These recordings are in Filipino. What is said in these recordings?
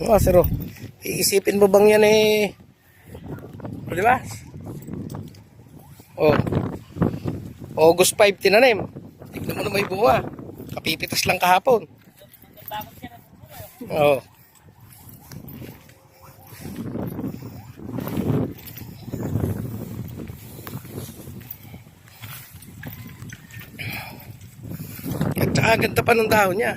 Oo, sir. oh. Iisipin mo bang yan eh... O, di ba? Oh. August 5 tinanim. Tignan mo na may bunga. Kapipitas lang kahapon. Oo. At saka ganda pa ng dahon niya.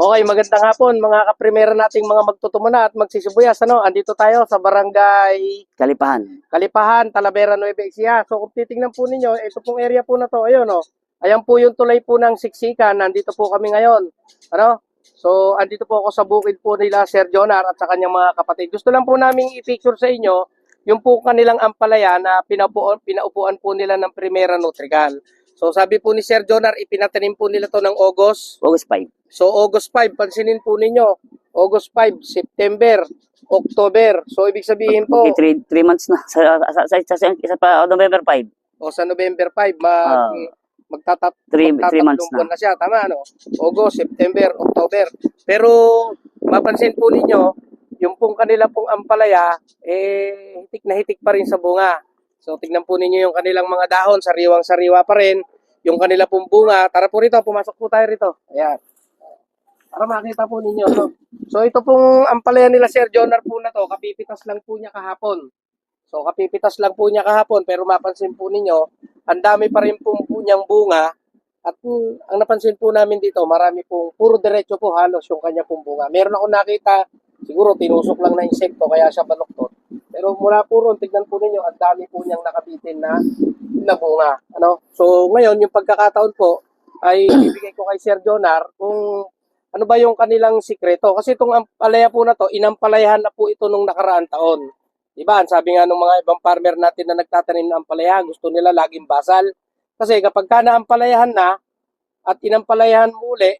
Okay, magandang hapon mga kaprimera nating mga magtutumuna at magsisibuyas. Ano, andito tayo sa barangay Kalipahan. Kalipahan, Talavera, Nueva Ecija. So kung titingnan po ninyo, ito pong area po na to, ayun oh. Ayan po yung tulay po ng Siksikan, nandito po kami ngayon. Ano? So andito po ako sa bukid po nila Sir Jonar at sa kanyang mga kapatid. Gusto lang po namin i-picture sa inyo yung po kanilang ampalaya na pinaupuan, pinaupuan po nila ng Primera Nutrical. So sabi po ni Sir Jonar, ipinatanim po nila to ng August August 5. So August 5, pansinin po ninyo. August 5, September, October. So ibig sabihin po, Okay, 3 months na. Sa, sa, sa, sa, sa, isa pa, November 5. o sa November 5, mag, Ah. magtatap, Three- three months magtatatlong buwan na. na siya. Tama, ano? August, September, October. Pero mapansin po ninyo, yung pong kanila pong ampalaya, eh, hitik na hitik pa rin sa bunga. So tignan po ninyo yung kanilang mga dahon, sariwang-sariwa pa rin. Yung kanila pong bunga. Tara po rito, pumasok po tayo rito. Ayan. Para makita po ninyo. No? So ito pong ampalaya nila Sir Jonar po na to, kapipitas lang po niya kahapon. So kapipitas lang po niya kahapon pero mapansin po ninyo, ang dami pa rin po, po niyang bunga at mm, ang napansin po namin dito, marami pong puro diretso po halos yung kanya pong bunga. Meron ako nakita, siguro tinusok lang na insekto kaya siya baluktot. Pero mula po ron, tignan po ninyo, ang dami po niyang nakabitin na, na bunga. Ano? So ngayon, yung pagkakataon po, ay ibigay ko kay Sir Jonar kung ano ba yung kanilang sikreto. Kasi itong ampalaya po na to, inampalayahan na po ito nung nakaraan taon. Diba? Sabi nga ng mga ibang farmer natin na nagtatanim ng ampalaya, gusto nila laging basal. Kasi kapag ka naampalayahan na at inampalayahan muli,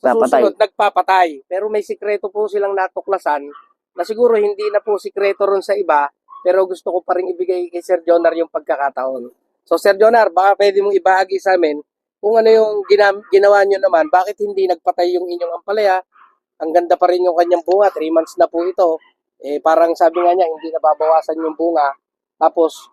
Papatay. susunod nagpapatay. Pero may sikreto po silang natuklasan na siguro hindi na po sikreto ron sa iba, pero gusto ko pa rin ibigay kay Sir Jonar yung pagkakataon. So Sir Jonar, baka pwede mong ibahagi sa amin kung ano yung ginam- ginawa nyo naman, bakit hindi nagpatay yung inyong ampalaya? Ang ganda pa rin yung kanyang bunga, 3 months na po ito. Eh, parang sabi nga niya, hindi nababawasan yung bunga. Tapos,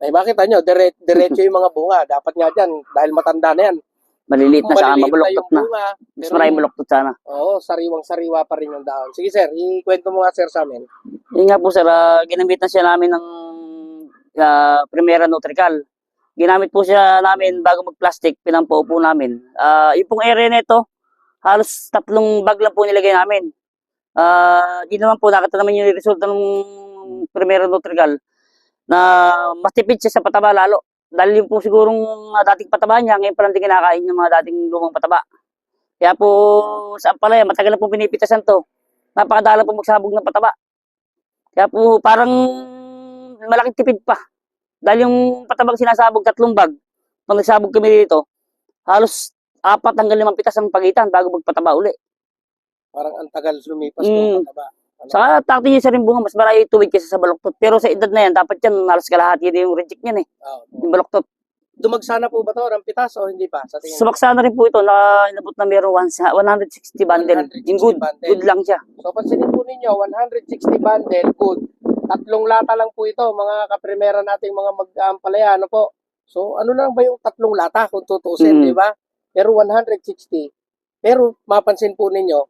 ay makita nyo, dire- diretso yung mga bunga. Dapat nga dyan, dahil matanda na yan. Maliliit na sa Maliliit mabuloktot na. bunga. Mas pero- maraming buloktot sana. Oo, sariwang-sariwa pa rin yung dahon. Sige sir, ikwento mo nga sir sa amin. Yun nga po sir, ah, ginamit na siya namin ng ah, Primera Nutrical. Ginamit po siya namin bago mag-plastic, pinampo po namin. Ah, yung pong area nito, halos tatlong bag lang po nilagay namin. Ah, di naman po nakita naman yung resulta ng Primera Nutrical na mas tipid siya sa pataba lalo. Dahil yung po sigurong ah, dating pataba niya, ngayon pa lang din kinakain yung mga dating lumang pataba. Kaya po sa Ampalaya, matagal na po pinipitasan to. Napakadala po magsabog ng pataba. Kaya po parang malaking tipid pa. Dahil yung patabang sinasabog tatlong bag, pag nagsabog kami dito, halos apat hanggang limang pitas ang pagitan bago magpataba uli. Parang ang tagal lumipas Mm. ng mataba. Saka takti niya sa rin bunga, mas marami tuwid kaysa sa baloktot. Pero sa edad na yan, dapat yan, halos kalahati din yung reject niyan eh, Oo. yung baloktot. Dumagsana po ba to ng pitas o hindi pa? Sa tingin? Sumaksa na rin po ito na inabot na meron one- 160 bundle. 160 Yung good, bundle. good lang siya. So pansinin po ninyo, 160 bundle, good. Tatlong lata lang po ito, mga kaprimera nating mga mag-aampalaya, ano po. So ano lang ba yung tatlong lata kung tutusin, Mm. di ba? Pero 160. Pero mapansin po ninyo,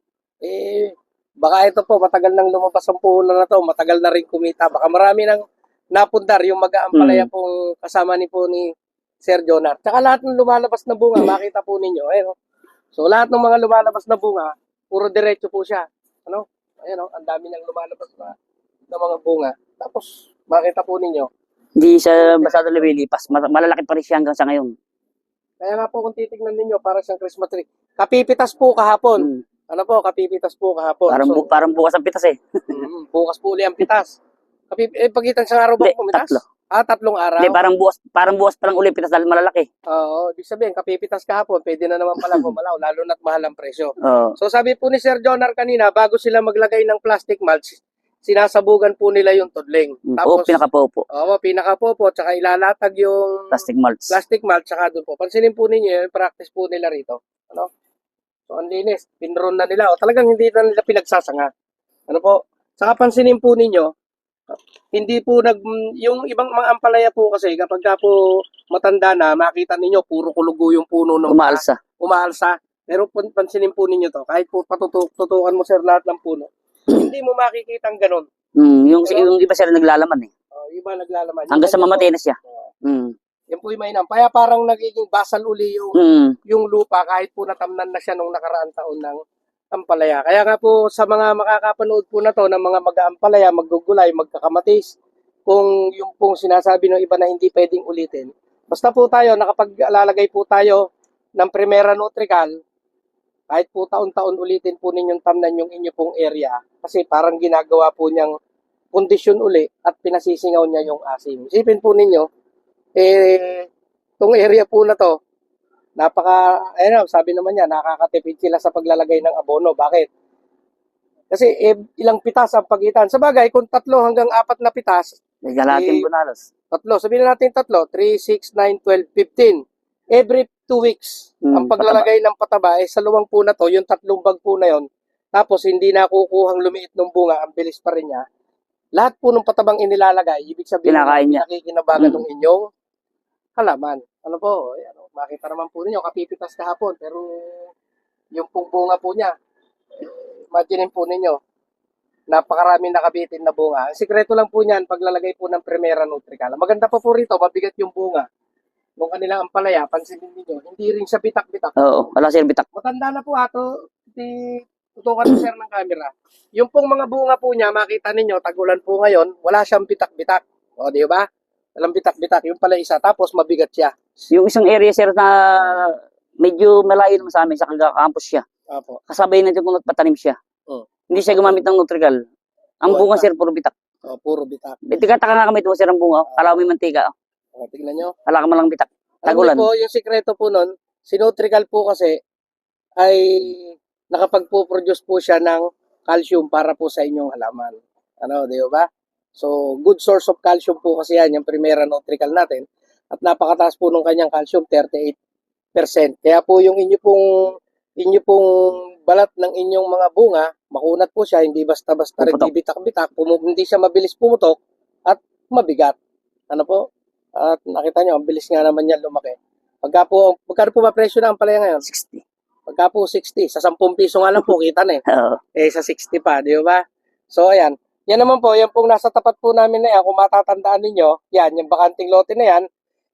eh, baka ito po, matagal nang lumabas ang puhunan na to, matagal na rin kumita. Baka marami nang napundar yung mag-aampalaya Mm. pong kasama ni po ni Sir Jonar. Tsaka lahat ng lumalabas na bunga, makita po ninyo, eh, no? So lahat ng mga lumalabas na bunga, puro diretso po siya. Ano? Ayan, oh, ang dami nang lumalabas na, na mga bunga. Tapos, makita po ninyo. Hindi siya masyado lumilipas. Ma- Malalaki pa rin siya hanggang sa ngayon. Kaya nga po kung titignan ninyo, para siyang Christmas tree. Kapipitas po kahapon. Mm. Ano po, kapipitas po kahapon. Parang, So, bu- parang bukas ang pitas eh. mm, bukas po uli ang pitas. Kapip eh, pagitan sa araw ba Hindi, pumitas? tatlo. Ah, tatlong araw? Hindi, parang buwas, parang buwas pa lang uli pitas dahil malalaki. Oo, ibig sabihin, kapipitas kahapon, pwede na naman pala gumalaw, lalo na't mahal ang presyo. Oo. So sabi po ni Sir Jonar kanina, bago sila maglagay ng plastic mulch, sinasabugan po nila yung tudling. Mm, Tapos, Oo, pinakapopo. Oo, pinakapopo, tsaka ilalatag yung Plastic mulch. plastic mulch, tsaka doon po. Pansinin po ninyo, yung practice po nila rito. Ano? So, ang linis. Pinron na nila. O, talagang hindi na nila pinagsasanga. Ano po? Saka pansinin po ninyo, hindi po nag, yung ibang mga ampalaya po kasi, kapag ka po matanda na, makita ninyo, puro kulugo yung puno ng Umaalsa. umaalsa. Pero pansinin po ninyo to, kahit po patutukan mo sir lahat ng puno, hindi mo makikita ang ganun. Mm, yung, Pero- yung iba sila naglalaman eh. Oh, iba naglalaman. Hanggang sa mamatay na siya. oh, Mm. Yan po yung mainam. Kaya parang nagiging basal uli yung, Mm. yung lupa kahit po natamnan na siya nung nakaraang taon ng ampalaya. Kaya nga po sa mga makakapanood po na to ng mga mag-aampalaya, maggugulay, magkakamatis, kung yung pong sinasabi ng iba na hindi pwedeng ulitin. Basta po tayo, nakapag-alalagay po tayo ng Primera Nutrical, kahit po taon-taon ulitin po ninyong tamnan yung inyo pong area kasi parang ginagawa po niyang kondisyon uli at pinasisingaw niya yung asim. Isipin po ninyo, eh, itong area po na to, napaka, ayun, sabi naman niya, nakakatipid sila sa paglalagay ng abono. Bakit? Kasi eh, ilang pitas ang pagitan. Sa bagay, kung tatlo hanggang apat na pitas, May galating Eh, bunalos. tatlo, sabihin na natin tatlo, 3, 6, 9, 12, 15. Every two weeks, Mm, ang paglalagay ng pataba, eh, sa luwang po na to, yung tatlong bag po na yon, tapos hindi nakukuhang lumiit ng bunga, ang bilis pa rin niya. Lahat po ng patabang inilalagay, ibig sabihin, Kinakain niya. nakikinabagan Mm. ng inyong halaman. Ano po, eh, ano, makita naman po ninyo, kapipitas kahapon, pero yung pong bunga po niya, imagine po ninyo, napakaraming nakabitin na bunga. Ang sikreto lang po niyan, paglalagay po ng Primera Nutrical. Maganda pa po rito, mabigat yung bunga. Nung kanilang ampalaya, pansinin niyo, hindi rin siya bitak-bitak. Oo, wala silang bitak. Matanda na po ato, di tutukan mo sir ng camera. Yung pong mga bunga po niya, makita ninyo, tagulan po ngayon, wala siyang bitak-bitak. O, di ba? Walang bitak-bitak. Yung pala isa, tapos mabigat siya. Yung isang area sir na medyo malayo naman sa amin sa campus siya. Apo. Kasabay natin kung nagpatanim siya. Oo. Hindi siya gumamit ng Nutrical. Ang Buwan bunga pa. sir puro bitak. O, puro bitak. Tika-taka nga kami ito sir ang bunga. Kala ko may mantika. O, tignan nyo. Kala ka malang bitak. Alam Tagulan. niyo po, yung sikreto po nun, si Nutrical po kasi ay nakapagpo-produce po siya ng calcium para po sa inyong halaman. Ano, di ba? So, good source of calcium po kasi yan, yung Primera Nutrical natin. At napakataas po nung kanyang calcium, 38%. Kaya po yung inyo pong inyo pong balat ng inyong mga bunga, makunat po siya, hindi basta-basta rin Pumutok. bitak-bitak, pumu- hindi siya mabilis pumutok at mabigat. Ano po? At nakita nyo, ang bilis nga naman yan lumaki. Pagka po, magkano po ba presyo na ang palaya ngayon? 60. Pagka po 60, sa 10 piso nga lang po, kita na eh. Eh, sa 60 pa, di ba? So, ayan. Yan naman po, yan pong nasa tapat po namin na yan, kung matatandaan ninyo, yan, yung bakanting lote na yan,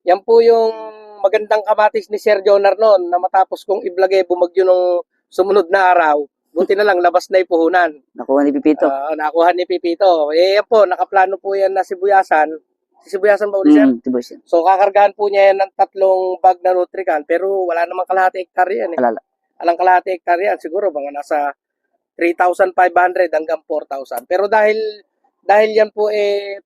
yan po yung magandang kamatis ni Sir Jonar noon na matapos kong iblagay bumagyo nung sumunod na araw. Buti na lang, labas na yung puhunan. Nakuha ni Pipito. Ah, nakuha ni Pipito. Eh, yan po, nakaplano po yan na sibuyasan. Si sibuyasan ba uli, sir? Mm, yan. So, kakargahan po niya yan ng tatlong bag na Nutrican, pero wala namang kalahati hektarya yan eh. Alala. Alang kalahati hektarya yan, siguro mga nasa 3,500 hanggang 4,000. Pero dahil, dahil yan po eh,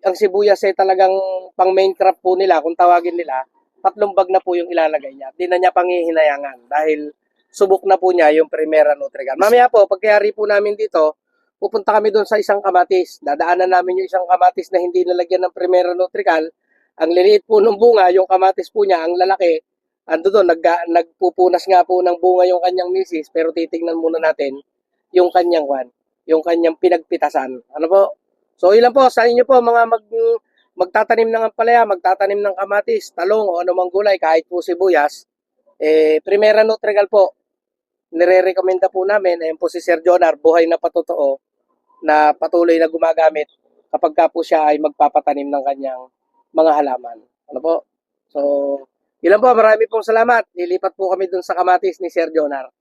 ang sibuyas ay talagang pang main crop po nila, kung tawagin nila, tatlong bag na po yung ilalagay niya. Di na niya pangihinayangan dahil subok na po niya yung Primera Nutrican. Mamaya po, pagkayari po namin dito, pupunta kami doon sa isang kamatis. Dadaanan namin yung isang kamatis na hindi nalagyan ng Primera Nutrical. Ang liliit po ng bunga, yung kamatis po niya, ang lalaki, ando doon, nag, nagpupunas nga po ng bunga yung kanyang misis, pero titingnan muna natin yung kanyang kwan, yung kanyang pinagpitasan. Ano po? So, ilan po, sa inyo po, mga mag, magtatanim ng ampalaya, magtatanim ng kamatis, talong, o anumang gulay, kahit po sibuyas, eh, Primera Nutrical po, nire-recommenda po namin, ayun po si Sir Jonar, buhay na patotoo, na patuloy na gumagamit kapag ka po siya ay magpapatanim ng kanyang mga halaman. Ano po? So, ilan po, marami pong salamat. Lilipat po kami dun sa kamatis ni Sir Jonar.